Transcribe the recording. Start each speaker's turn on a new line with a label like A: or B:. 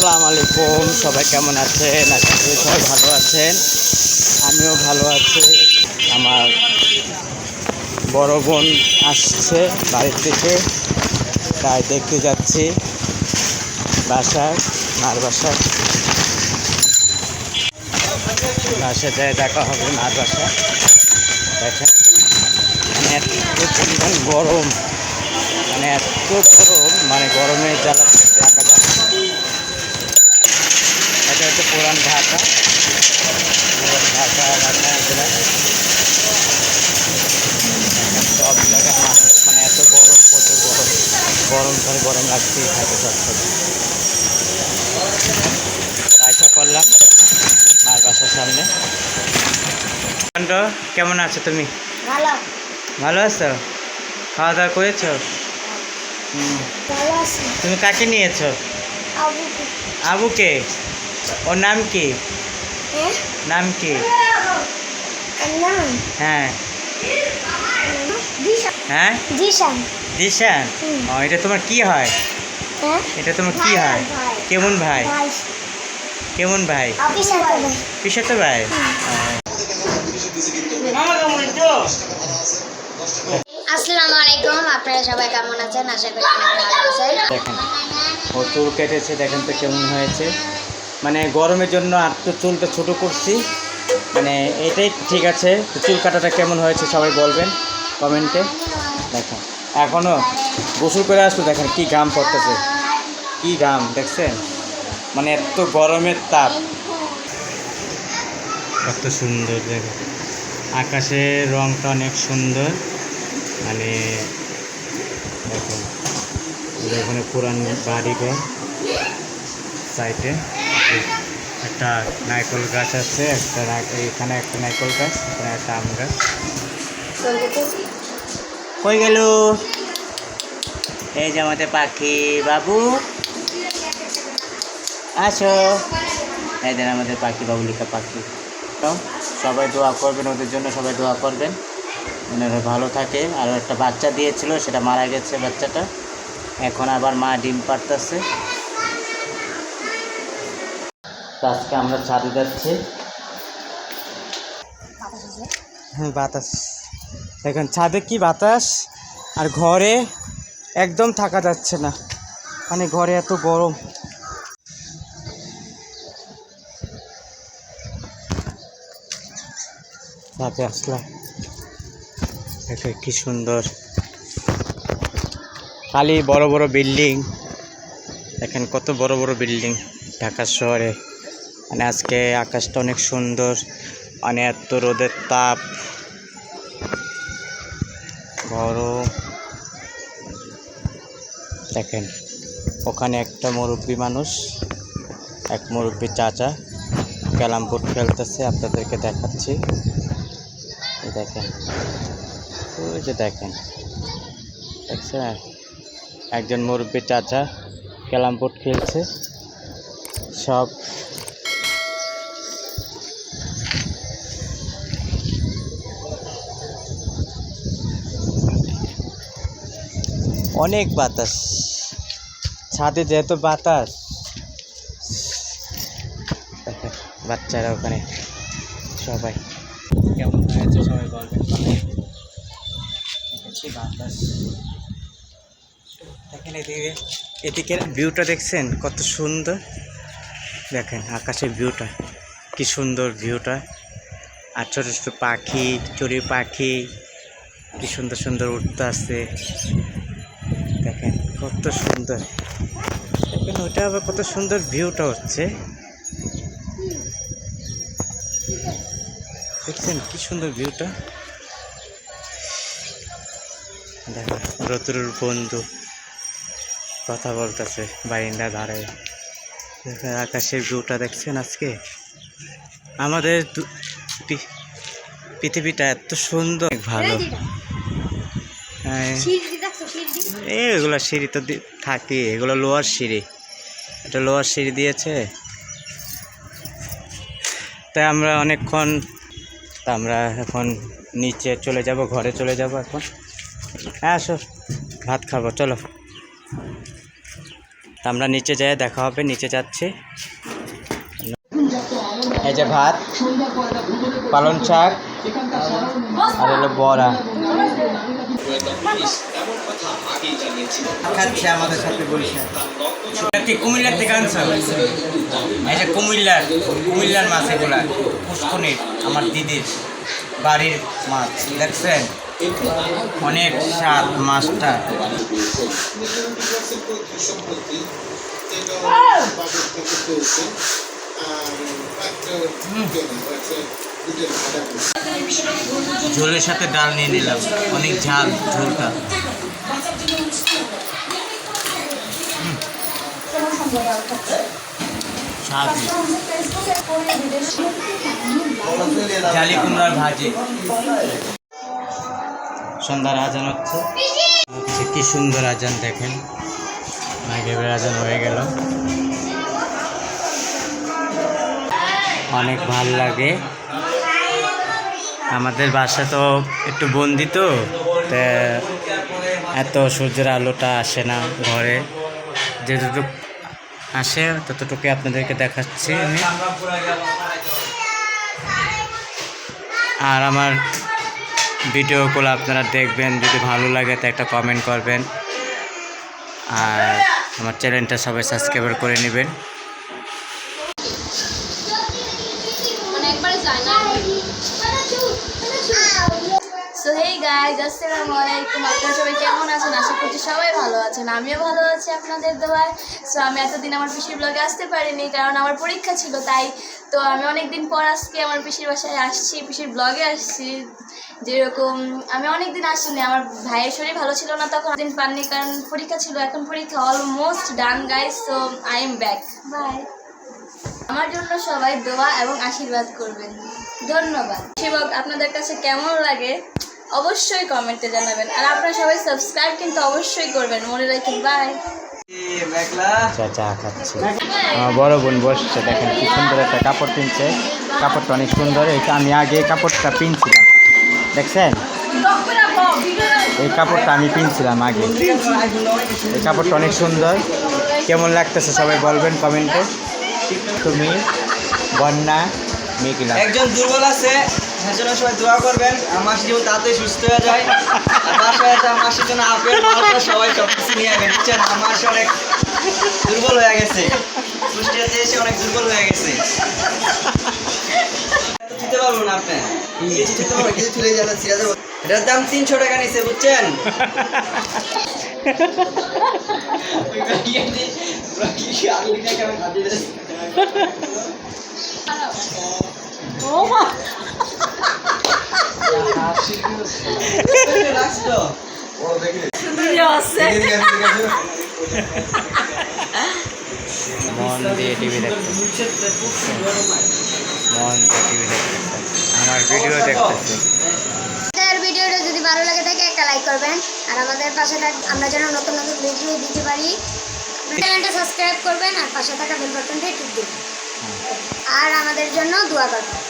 A: আসসালামু আলাইকুম, সবাই কেমন আছেন? আশা করি সবাই ভালো আছেন। আমিও ভালো আছি। আমার বড় বোন আসছে বাড়ির থেকে তাই দেখতে যাচ্ছি বাসায়, মার বাসায়। বাসায় যায়, দেখা হবে মার বাসায়। দেখেন মানে এত পরিমাণ গরম মানে এত গরম মানে গরমে জ্বালা রাখা যায় না। এটা হচ্ছে সব জায়গায় মানুষ মানে এত গরম প্রচুর গরম। গরম ধরে গরম লাগতেই থাকে সব সময়। আশা করলাম মার বাসার সামনে। কেমন আছো তুমি?
B: ভালো।
A: ভালো আছো? খাওয়া দাওয়া করেছ? হুম। তুমি কাকে নিয়েছো?
B: আবু
A: আবুকে? ওর নাম কি? নাম কি? হ্যাঁ।
B: দিশান
A: হ্যাঁ?
B: দিশান
A: দিশান ও এটা তোমার কি হয়?
B: হ্যাঁ?
A: এটা তোমার কি হয়? কেমন ভাই? কেমন ভাই?
B: অফিসার তো ভাই।
A: পিসাতো ভাই?
B: আসসালামু আলাইকুম আপনারা সবাই কেমন আছেন? আশা করি ভালো আছেন।
A: দেখেন ও চুল কেটেছে দেখেন তো কেমন হয়েছে। মানে গরমের জন্য আর তো চুলটা ছোটো করছি। মানে এটাই ঠিক আছে চুল কাটাটা কেমন হয়েছে সবাই বলবেন কমেন্টে। দেখেন এখনও গোসল করে আসতো দেখেন কি ঘাম পড়তেছে, কি ঘাম, দেখছেন? মানে এত গরমের তাপ। কত সুন্দর দেখেন, আকাশের রংটা অনেক সুন্দর। মানে দেখেন ওখানে পুরান বাড়িঘর, সাইডে। একটা নারকেল গাছ আছে, একটা এখানে একটা নারকেল গাছ, এখানে একটা আম গাছ। কই গেল? এই যে আমাদের পাখি বাবু। আসো। এই দেন আমাদের পাখি বাবুলিকা পাখি। তো সবাই দোয়া করবেন, ওদের জন্য সবাই দোয়া করবেন। ওনারা ভালো থাকে। আর একটা বাচ্চা দিয়েছিল, সেটা মারা গেছে বাচ্চাটা। এখন আবার মা ডিম পারতেছে আজকে আমরা ছাদে যাচ্ছি। হ্যাঁ বাতাস। দেখেন, ছাদে কি বাতাস? আর ঘরে একদম থাকা যাচ্ছে না। মানে ঘরে এত গরম। ছাদে আসলাম দেখে, কি সুন্দর। খালি বড় বড় বিল্ডিং। দেখেন, কত বড় বড় বিল্ডিং ঢাকা শহরে। মানে আজকে আকাশটা অনেক সুন্দর মানে এত রোদের তাপ, গরম। দেখেন, ওখানে একটা মুরব্বী মানুষ, এক মুরব্বী চাচা ক্যালাম বোর্ড খেলতেছে, আপনাদেরকে দেখাচ্ছি। দেখেন, ওই যে দেখেন, দেখছেন? একজন মুরব্বী চাচা ক্যালাম বোর্ড খেলছে, সব অনেক বাতাস। ছাদে যেহেতু বাতাস। বাচ্চারা ওখানে, সবাই। কেমন হয়েছে সবাই বলবেন? বাতাস। দেখেন এদিকে, এদিকের ভিউটা দেখছেন? কত সুন্দর। দেখেন আকাশের ভিউটা কি সুন্দর ভিউটা আর ছোটো ছোটো পাখি চড়ি পাখি, কি সুন্দর সুন্দর উঠতে আসছে। দেখেন কত সুন্দর। দেখেন ওইটা আবার কত সুন্দর ভিউটা হচ্ছে। দেখছেন কি সুন্দর ভিউটা। দেখো রতুর বন্ধু কথা বলতেছে বারিন্দা ধারে। দেখেন আকাশের ভিউটা দেখছেন আজকে? আমাদের পৃথিবীটা এত সুন্দর। ভালো। হ্যাঁ। এগুলো সিঁড়ি তো থাকে, এগুলো লোয়ার সিঁড়ি। এটা লোয়ার সিঁড়ি দিয়েছে। তাই আমরা অনেকক্ষণ, তা আমরা এখন নিচে চলে যাব, ঘরে চলে যাব এখন। হ্যাঁ আসো, ভাত খাব, চলো। তা আমরা নিচে যাই দেখা হবে, নিচে যাচ্ছি। এই যে ভাত পালন শাক। আর হলো বড়া। খাচ্ছে আমাদের সাথে একটি কুমিল্লার থেকে আনসার। এই কুমিল্লার কুমিল্লার মাছ এগুলা পুষ্কনির আমার দিদির বাড়ির মাছ দেখছেন? অনেক স্বাদ মাছটা। ঝোলের সাথে ডাল নিয়ে নিলাম। অনেক ঝাল, ঝোলটা। জালি কুমড়ার ভাজি। সন্ধ্যার আজান হচ্ছে। হচ্ছে কি সুন্দর আজান দেখেন। মাগেবের আজান হয়ে গেল। অনেক ভালো লাগে। আমাদের বাসা তো একটু বন্দি তো এত সূর্যের আলোটা আসে না ঘরে। যেটুকু আসে ততটুকু আপনাদেরকে দেখাচ্ছি আমি। আর আমার ভিডিওগুলো আপনারা দেখবেন, যদি ভালো লাগে তো একটা কমেন্ট করবেন। আর আমার চ্যানেলটা সবাই সাবস্ক্রাইব করে নেবেন।
B: গাইজ আসসালামু আলাইকুম। আপনারা সবাই কেমন আছেন? আশা করছি সবাই ভালো আছেন। আমিও ভালো আছি আপনাদের দোয়ায়। সো আমি এতদিন আমার পিসির ব্লগে আসতে পারিনি কারণ আমার পরীক্ষা ছিল তাই তো আমি অনেক দিন পর আজকে আমার পিসির বাসায় আসছি পিসির ব্লগে আসছি। যেরকম আমি অনেক দিন আসিনি আমার ভাইয়ের শরীর ভালো ছিল না তখন দিন পাননি কারণ পরীক্ষা ছিল এখন পরীক্ষা almost done guys so I am back bye আমার জন্য সবাই দোয়া এবং আশীর্বাদ করবেন। ধন্যবাদ। শিবক আপনাদের কাছে কেমন লাগে? অবশ্যই কমেন্টে জানাবেন। আর আপনারা সবাই সাবস্ক্রাইব কিন্তু অবশ্যই করবেন। মনে রাখেন বাই
A: চা খাচ্ছি। বড় বোন বসছে দেখেন কি সুন্দর একটা কাপড় কিনছে। কাপড়টা অনেক সুন্দর। এটা আমি আগে এই কাপড়টা পিনছিলাম। দেখছেন? এই কাপড়টা আমি পিনছিলাম আগে। এই কাপড়টা অনেক সুন্দর। কেমন লাগতেছে সবাই বলবেন কমেন্টে। তুমি বন্যা মেঘলা।
C: একজন দুর্বল আছে। তার জন্য সবাই দোয়া করবেন। আর মাসি যেমন তাড়াতাড়ি সুস্থ হয়ে যায় বাসায় আছে আমার মাসির জন্য আপেল মালটা সবাই সব কিছু নিয়ে আসবেন বুঝছেন? আমার মাসি অনেক দুর্বল হয়ে গেছে। কুষ্টিয়াতে এসে অনেক দুর্বল হয়ে গেছে। দিতে পারব না আপনি। কিছু দিতে পারব কিছু চলে যাচ্ছে এটার দাম তিনশো টাকা নিচ্ছে বুঝছেন?
A: মন দিয়ে টিভি মন দিয়ে টিভি আমার ভিডিও
B: ভিডিওটা যদি ভালো লাগে থাকে, একটা লাইক করবেন। আর আমাদের পাশে আমরা যেন নতুন নতুন ভিডিও দিতে পারি। চ্যানেলটা সাবস্ক্রাইব করবেন আর পাশে থাকা বেল বাটনটা টিপ দিন আর আমাদের জন্য দোয়া করবেন।